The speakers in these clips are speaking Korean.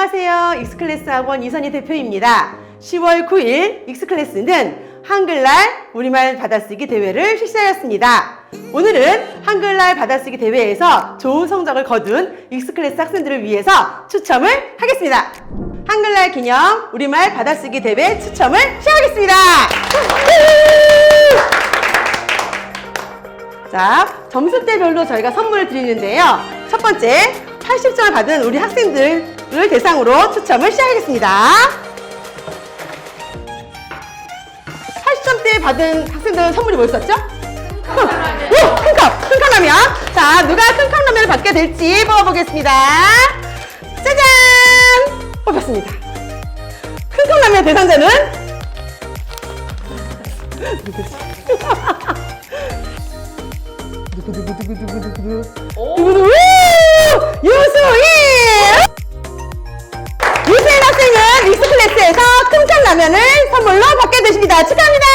안녕하세요. 익스클래스 학원 이선희 대표입니다. 10월 9일 익스클래스는 한글날 우리말 받아쓰기 대회를 실시하였습니다. 오늘은 한글날 받아쓰기 대회에서 좋은 성적을 거둔 익스클래스 학생들을 위해서 추첨을 하겠습니다. 한글날 기념 우리말 받아쓰기 대회 추첨을 시작하겠습니다. 자, 점수대별로 저희가 선물을 드리는데요. 첫 번째, 80점을 받은 우리 학생들 을 대상으로 추첨을 시작하겠습니다. 80점대 받은 학생들은 선물이 뭐였었죠? 오! 큰컵! 큰컵 라면! 자, 누가 큰컵 라면을 받게 될지 뽑아보겠습니다. 짜잔! 뽑혔습니다. 큰컵 라면 대상자는? 누구누구누구누구누구 누구누구 유수인 유수인 클래스에서 큼찬 라면을 선물로 받게 되십니다 축하합니다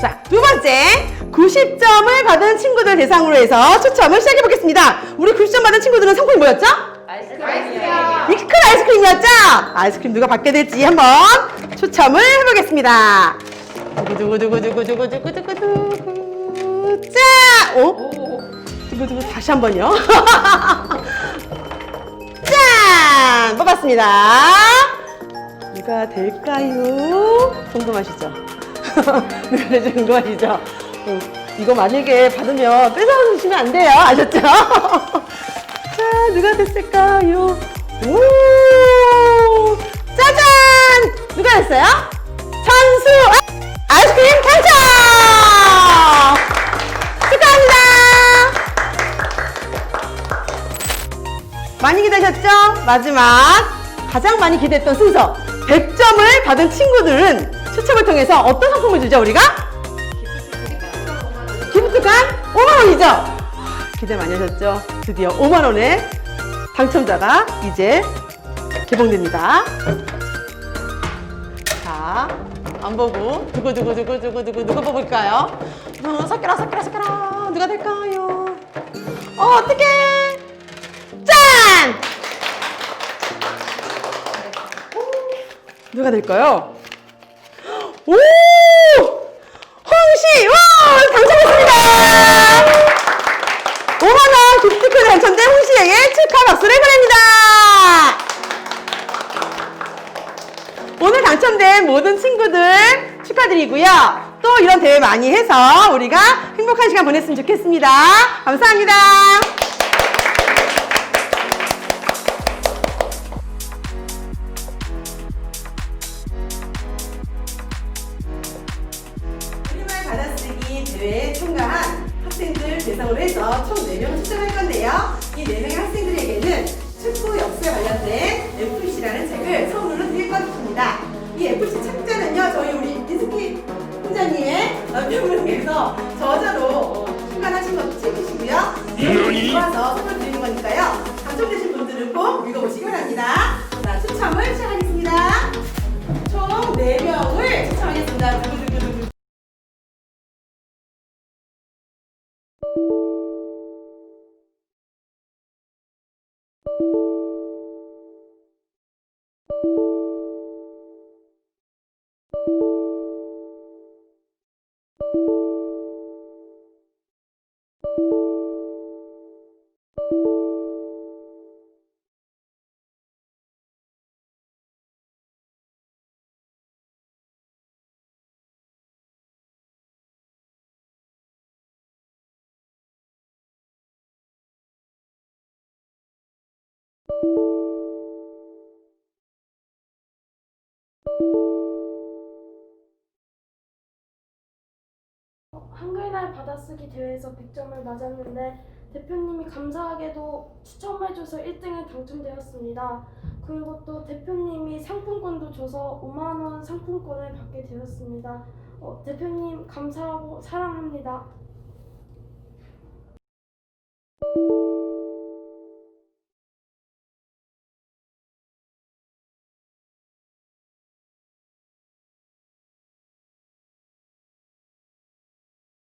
자 두 번째 90점을 받은 친구들 대상으로 해서 추첨을 시작해 보겠습니다 우리 90점 받은 친구들은 상품이 뭐였죠? 익스클 아이스크림이었죠? 아이스크림 누가 받게 될지 한번 추첨을 해보겠습니다. 두구두구두구두구두구두구두구 자! 어? 두구두구 다시 한 번요. 짠! 뽑았습니다. 누가 될까요? 궁금하시죠? 누가 될지 궁금하시죠? 어, 이거 만약에 받으면 뺏어주시면 안 돼요. 아셨죠? 자, 누가 됐을까요? 오! 많이 기다리셨죠? 마지막 가장 많이 기대했던 순서 100점을 받은 친구들은 추첨을 통해서 어떤 상품을 주죠 우리가? 기프트콘 5만원이죠? 기대 많이 하셨죠? 드디어 5만원의 당첨자가 이제 개봉됩니다. 자, 안 보고 두구두구두구두구두구 누구 뽑을까요? 어, 섞여라 섞여라 섞여라 누가 될까요? 어, 어떡해! 짠! 누가 될까요? 오! 홍시! 와! 당첨했습니다! 5만원 기프트콘 당첨된 홍시에게 축하 박수를 보냅니다! 오늘 당첨된 모든 친구들 축하드리고요. 또 이런 대회 많이 해서 우리가 행복한 시간 보냈으면 좋겠습니다. 감사합니다. 대상으로 해서 총 4명을 추천할 건데요. 이 4명의 학생들에게는 축구 역사에 관련된 FC라는 책을 선물로 드릴 것입니다. 이 FC 책자는요, 저희 우리 인스키 팀장님의 남편분께서 저자로 어, 출간하신 것도 책이시고요. 여러분이 좋아서 선물 드리는 거니까요. 당첨되신 분들은 꼭 읽어보시기 바랍니다. 자, 추첨을 시작하겠습니다. 총 4명을 추첨하겠습니다. 두 한글날 받아쓰기 대회에서 100점을 맞았는데 대표님이 감사하게도 추첨해줘서 1등에 당첨되었습니다. 그리고 또 대표님이 상품권도 줘서 5만 원 상품권을 받게 되었습니다. 어, 대표님 감사하고 사랑합니다.